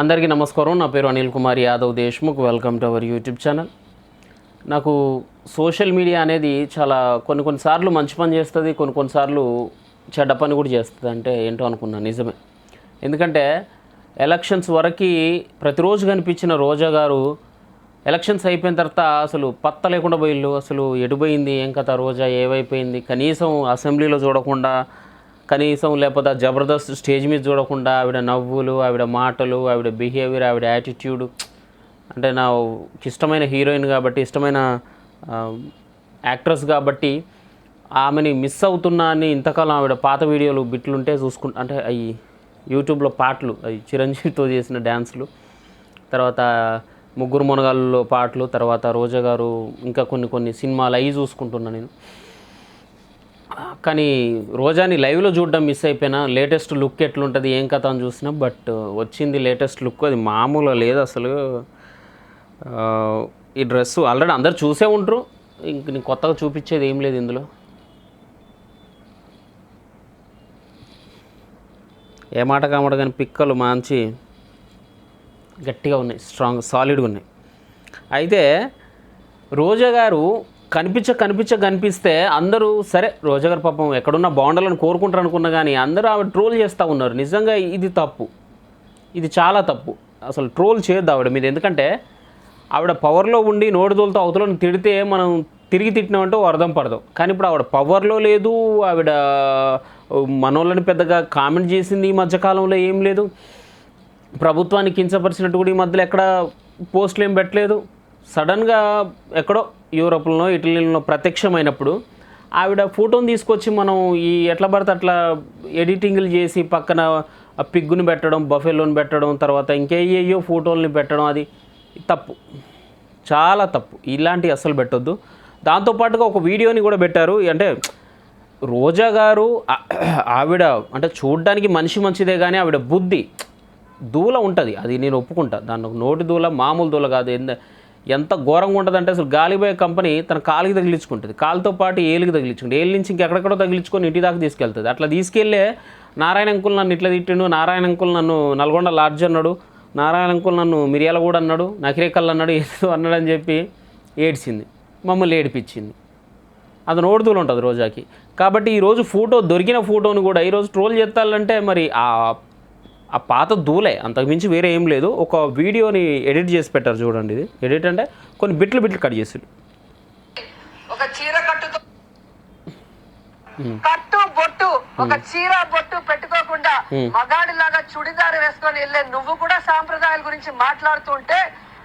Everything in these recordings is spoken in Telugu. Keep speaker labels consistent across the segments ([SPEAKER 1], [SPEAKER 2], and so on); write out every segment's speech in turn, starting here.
[SPEAKER 1] అందరికీ నమస్కారం. నా పేరు Anil Kumar Yadav Deshmukh. Welcome to our YouTube channel నాకు సోషల్ మీడియా అనేది చాలా కొన్ని కొన్నిసార్లు మంచి పని చేస్తుంది కొన్ని కొన్నిసార్లు చెడ్డ పని కూడా చేస్తుంది అంటే ఏంటో అనుకున్నాను నిజమే. ఎందుకంటే ఎలక్షన్స్ వరకు ప్రతిరోజు కనిపించిన రోజా గారు ఎలక్షన్స్ అయిపోయిన తర్వాత అసలు పత్త లేకుండా పోయిళ్ళు. అసలు ఎడిపోయింది ఏం కథ రోజా ఏవైపోయింది కనీసం అసెంబ్లీలో చూడకుండా కనీసం లేకపోతే ఆ జబర్దస్త్ స్టేజ్ మీద చూడకుండా ఆవిడ నవ్వులు ఆవిడ మాటలు ఆవిడ బిహేవియర్ ఆవిడ యాటిట్యూడ్ అంటే నా ఇష్టమైన హీరోయిన్ కాబట్టి ఇష్టమైన యాక్ట్రెస్ కాబట్టి ఆమెని మిస్ అవుతున్నా అని ఇంతకాలం ఆవిడ పాత వీడియోలు బిట్లుంటే చూసుకుంటా అంటే అవి యూట్యూబ్లో పాటలు అవి చిరంజీవితో చేసిన డ్యాన్స్లు తర్వాత ముగ్గురు మునగాళ్ళలో పాటలు తర్వాత రోజా గారు ఇంకా కొన్ని కొన్ని సినిమాలు అవి చూసుకుంటున్నా నేను. కానీ రోజాని లైవ్లో చూడడం మిస్ అయిపోయినా లేటెస్ట్ లుక్ ఎట్లుంటుంది ఏం కథ అని చూసినా బట్ వచ్చింది లేటెస్ట్ లుక్ అది మామూలు లేదు అసలు. ఈ డ్రెస్ ఆల్రెడీ అందరు చూసే ఉంటారు ఇంక నేను కొత్తగా చూపించేది ఏం లేదు ఇందులో. ఏ మాట కామాట కానీ పిక్కలు మంచి గట్టిగా ఉన్నాయి స్ట్రాంగ్ సాలిడ్గా ఉన్నాయి. అయితే రోజా గారు కనిపించ కనిపించ కనిపిస్తే అందరూ సరే రోజాగారు పాపం ఎక్కడున్నా బాగుండాలని కోరుకుంటారు అనుకున్నా కానీ అందరూ ఆవిడ ట్రోల్ చేస్తూ ఉన్నారు. నిజంగా ఇది తప్పు. ఇది చాలా తప్పు. అసలు ట్రోల్ చేయొద్దు ఆవిడ మీద. ఎందుకంటే ఆవిడ పవర్లో ఉండి నోటిదోలతో అవతలను తిడితే మనం తిరిగి తిట్టినామంటే అర్థం పడదాం. కానీ ఇప్పుడు ఆవిడ పవర్లో లేదు. ఆవిడ మనోళ్ళని పెద్దగా కామెంట్ చేసింది ఈ మధ్యకాలంలో ఏం లేదు. ప్రభుత్వాన్ని కించపరిచినట్టు కూడా ఈ మధ్యలో ఎక్కడ పోస్టులు ఏం పెట్టలేదు. సడన్గా ఎక్కడో యూరోప్లో ఇటలీలో ప్రత్యక్షమైనప్పుడు ఆవిడ ఫోటోని తీసుకొచ్చి మనం ఈ ఎట్లా పడితే అట్లా ఎడిటింగ్లు చేసి పక్కన పిగ్గుని పెట్టడం బఫెలోని పెట్టడం తర్వాత ఇంకేయో ఫోటోల్ని పెట్టడం అది తప్పు. చాలా తప్పు. ఇలాంటివి అస్సలు పెట్టొద్దు. దాంతోపాటుగా ఒక వీడియోని కూడా పెట్టారు. అంటే రోజా గారు ఆవిడ అంటే చూడడానికి మనిషి మంచిదే కానీ ఆవిడ బుద్ధి దూల ఉంటుంది. అది నేను ఒప్పుకుంటా. దాని నోటి దూల మామూలు దూల కాదు. ఎంత ఎంత ఘోరంగా ఉంటుంది అంటే అసలు గాలిపోయే కంపెనీ తన కాలికి తగిలించుకుంటుంది. కాలుతో పాటు ఏలికి తగిలించుకుంటుంది. ఏళ్ళ నుంచి ఇంకెక్కడెక్కడో తగిలించుకొని ఇంటి దాకా తీసుకెళ్తుంది. అట్లా తీసుకెళ్ళే నారాయణ అంకుల్ నన్ను ఇట్లా తిట్టిండు. నారాయణ అంకుల్ నన్ను నల్గొండ లాడ్జ్ అన్నాడు. నారాయణ అంకుల్ నన్ను మిరియాల కూడా అన్నాడు. నకిరేకల్ అన్నాడు. ఏదో అన్నాడు అని చెప్పి ఏడ్చింది. మమ్మల్ని ఏడిపించింది. అది నోడుతూలు ఉంటుంది రోజాకి. కాబట్టి ఈరోజు ఫోటో దొరికిన ఫోటోని కూడా ఈరోజు ట్రోల్ చేస్తాలంటే మరి ఆ ఆ పాత దూలే అంతకుమించి వేరే ఏం లేదు. ఒక వీడియోని ఎడిట్ చేసి పెట్టారు చూడండి ఇది. ఎడిట్ అంటే కొన్ని బిట్లు బిట్లు కట్ చేసి
[SPEAKER 2] ఒక చీర కట్టుతో కట్టు బొట్టు ఒక చీర బొట్టు పెట్టుకోకుండా మగాడిలాగా చుడిదారు వేసుకొని వెళ్ళే నువ్వు కూడా సాంప్రదాయాల గురించి మాట్లాడుతుంటే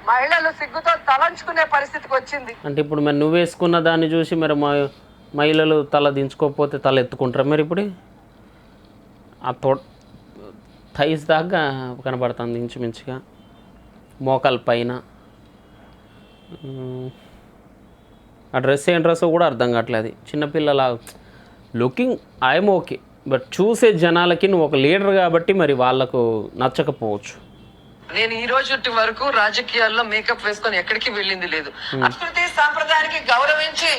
[SPEAKER 2] మహిళలు సిగ్గుతో తలంచుకునే పరిస్థితికి వచ్చింది.
[SPEAKER 1] అంటే ఇప్పుడు మరి నువ్వు వేసుకున్న దాన్ని చూసి మరి మహిళలు తల దించుకోకపోతే తల ఎత్తుకుంటారా మరి ఇప్పుడు? ఆ తో థైస్ దాకా కనబడుతుంది ఇంచుమించుగా. మోకాల పైన. ఆ డ్రెస్ ఏం డ్రెస్ కూడా అర్థం కావట్లేదు. చిన్నపిల్లల లుకింగ్ ఐఎమ్ ఓకే. బట్ చూసే జనాలకి నువ్వు ఒక లీడర్ కాబట్టి మరి వాళ్ళకు నచ్చకపోవచ్చు.
[SPEAKER 2] నేను ఈ రోజు వరకు రాజకీయాల్లో మేకప్ వేసుకొని ఎక్కడికి వెళ్ళింది లేదు. సంస్కృతి సాంప్రదాయానికి గౌరవించి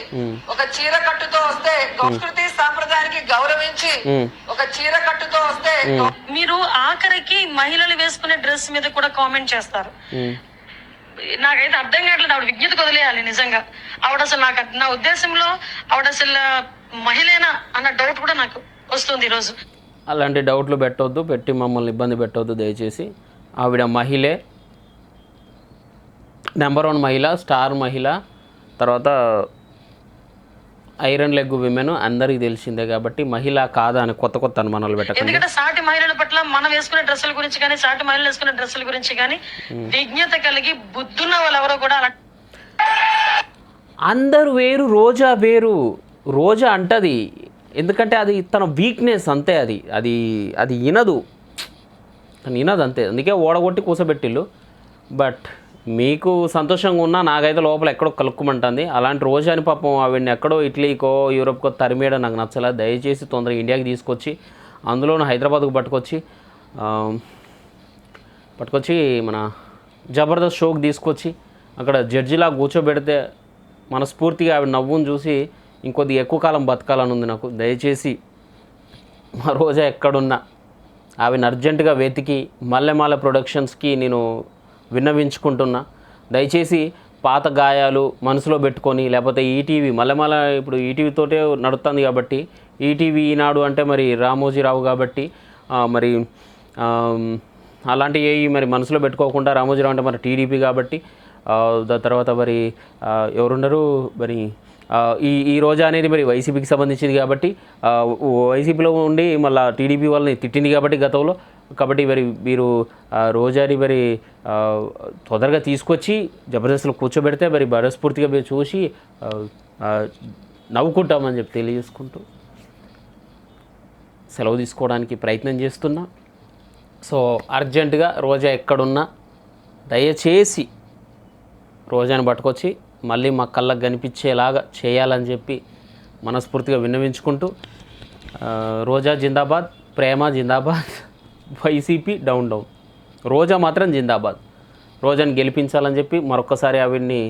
[SPEAKER 2] ఒక చీర కట్టుతో వస్తే సంస్కృతి సాంప్రదాయానికి గౌరవించి ఒక చీర కట్టుతో వస్తే
[SPEAKER 3] మీరు ఆఖరికి మహిళలు వేసుకునే డ్రెస్ మీద కూడా కామెంట్ చేస్తారు. నాకైతే అర్థం కావట్లేదు. ఆవిడ విజ్ఞత వదిలేయాలి నిజంగా. ఆవిడ అసలు నాకు నా ఉద్దేశంలో ఆవిడ అసలు మహిళేనా అన్న డౌట్ కూడా నాకు వస్తుంది ఈరోజు.
[SPEAKER 1] అలాంటి డౌట్లు పెట్టొద్దు. పెట్టి మమ్మల్ని ఇబ్బంది పెట్టొద్దు దయచేసి. ఆవిడ మహిళే. నెంబర్ వన్ మహిళ స్టార్ మహిళ. తర్వాత ఐరన్ లెగ్ విమెన్ అందరికీ తెలిసిందే కాబట్టి మహిళ కాదా అని కొత్త కొత్త అనుమానాలు పెట్టకండి.
[SPEAKER 3] ఎందుకంటే సాటి మహిళల పట్ల మనం వేసుకునే డ్రెస్సుల గురించి కానీ సాటి మహిళలు వేసుకునే డ్రెస్సుల గురించి కానీ విజ్ఞత కలిగి బుద్ధున్న వాళ్ళు ఎవరో కూడా అలా
[SPEAKER 1] అందరు వేరు రోజా వేరు. రోజా అంటది. ఎందుకంటే అది తన వీక్నెస్ అంతే అది. అది అది వినదు తను వినదు అంతే. అందుకే ఓడగొట్టి కూసబెట్టిళ్ళు బట్ మీకు సంతోషంగా ఉన్నా నాకైతే లోపల ఎక్కడో కలుక్కుమంటుంది. అలాంటి రోజు అని పాపం ఆవిడని ఎక్కడో ఇటలీకో యూరోప్కో తరిమేయడం నాకు నచ్చలే. దయచేసి తొందరగా ఇండియాకి తీసుకొచ్చి అందులోనూ హైదరాబాద్కు పట్టుకొచ్చి పట్టుకొచ్చి మన జబర్దస్త్ షోకి తీసుకొచ్చి అక్కడ జడ్జిలా కూర్చోబెడితే మనస్ఫూర్తిగా ఆవిడ నవ్వును చూసి ఇంకొద్ది ఎక్కువ కాలం బతకాలని ఉంది నాకు. దయచేసి మా రోజా ఎక్కడున్నా. ఆవిని అర్జెంటుగా వెతికి మల్లెమాల ప్రొడక్షన్స్కి నేను విన్నవించుకుంటున్నా. దయచేసి పాత గాయాలు మనసులో పెట్టుకొని లేకపోతే ఈటీవీ మల్లెమాల ఇప్పుడు ఈటీవీతోటే నడుస్తుంది కాబట్టి ఈటీవీ ఈనాడు అంటే మరి రామోజీరావు కాబట్టి మరి అలాంటివి ఏవి మరి మనసులో పెట్టుకోకుండా రామోజీరావు అంటే మరి టీడీపీ కాబట్టి దాని తర్వాత మరి ఎవరున్నారు మరి ఈ ఈ రోజా అనేది మరి వైసీపీకి సంబంధించింది కాబట్టి వైసీపీలో ఉండి మళ్ళీ టీడీపీ వాళ్ళని తిట్టింది కాబట్టి గతంలో. కాబట్టి మరి మీరు రోజాని మరి తొందరగా తీసుకొచ్చి జబర్దస్త్లో కూర్చోబెడితే మరి మనస్ఫూర్తిగా మీరు చూసి నవ్వుకుంటామని చెప్పి తెలియజేసుకుంటూ సెలవు తీసుకోవడానికి ప్రయత్నం చేస్తున్నా. సో అర్జెంటుగా రోజా ఎక్కడున్నా దయచేసి రోజాని పట్టుకొచ్చి మళ్ళీ మా కళ్ళకు కనిపించేలాగా చేయాలని చెప్పి మనస్ఫూర్తిగా విన్నవించుకుంటూ రోజా జిందాబాద్ ప్రేమ జిందాబాద్ వైసీపీ డౌన్ డౌన్. రోజా మాత్రం జిందాబాద్. రోజాని గెలిపించాలని చెప్పి మరొకసారి ఆవిడ్ని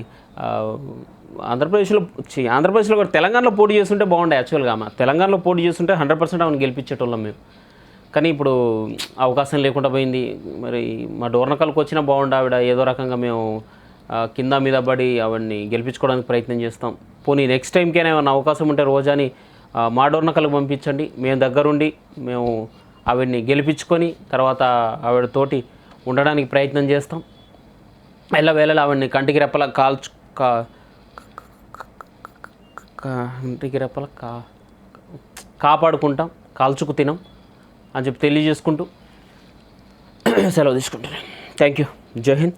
[SPEAKER 1] ఆంధ్రప్రదేశ్లో ఆంధ్రప్రదేశ్లో కూడా తెలంగాణలో పోటీ చేస్తుంటే బాగుండే యాక్చువల్గా ఆమె. తెలంగాణలో పోటీ చేస్తుంటే హండ్రెడ్ పర్సెంట్ ఆమెను గెలిపించేటోళ్ళం మేము. కానీ ఇప్పుడు అవకాశం లేకుండా పోయింది. మరి మా డోర్నకల్కి వచ్చినా బాగుండు ఆవిడ. ఏదో రకంగా మేము కింద మీద పడి అవన్నీ గెలిపించుకోవడానికి ప్రయత్నం చేస్తాం. పోనీ నెక్స్ట్ టైంకైనా ఏమైనా అవకాశం ఉంటే రోజాని మా డోర్నకలకు పంపించండి. మేము దగ్గరుండి మేము ఆవిడ్ని గెలిపించుకొని తర్వాత ఆవిడతోటి ఉండడానికి ప్రయత్నం చేస్తాం. ఎల్లవేళలా ఆవిడ్ని కంటికి రెప్పల కాల్చు కా కంటికి రెప్పల కా కాపాడుకుంటాం కాల్చుకు తినాం అని చెప్పి తెలియజేసుకుంటూ సెలవు తీసుకుంటున్నాను. థ్యాంక్ యూ జై హింద్.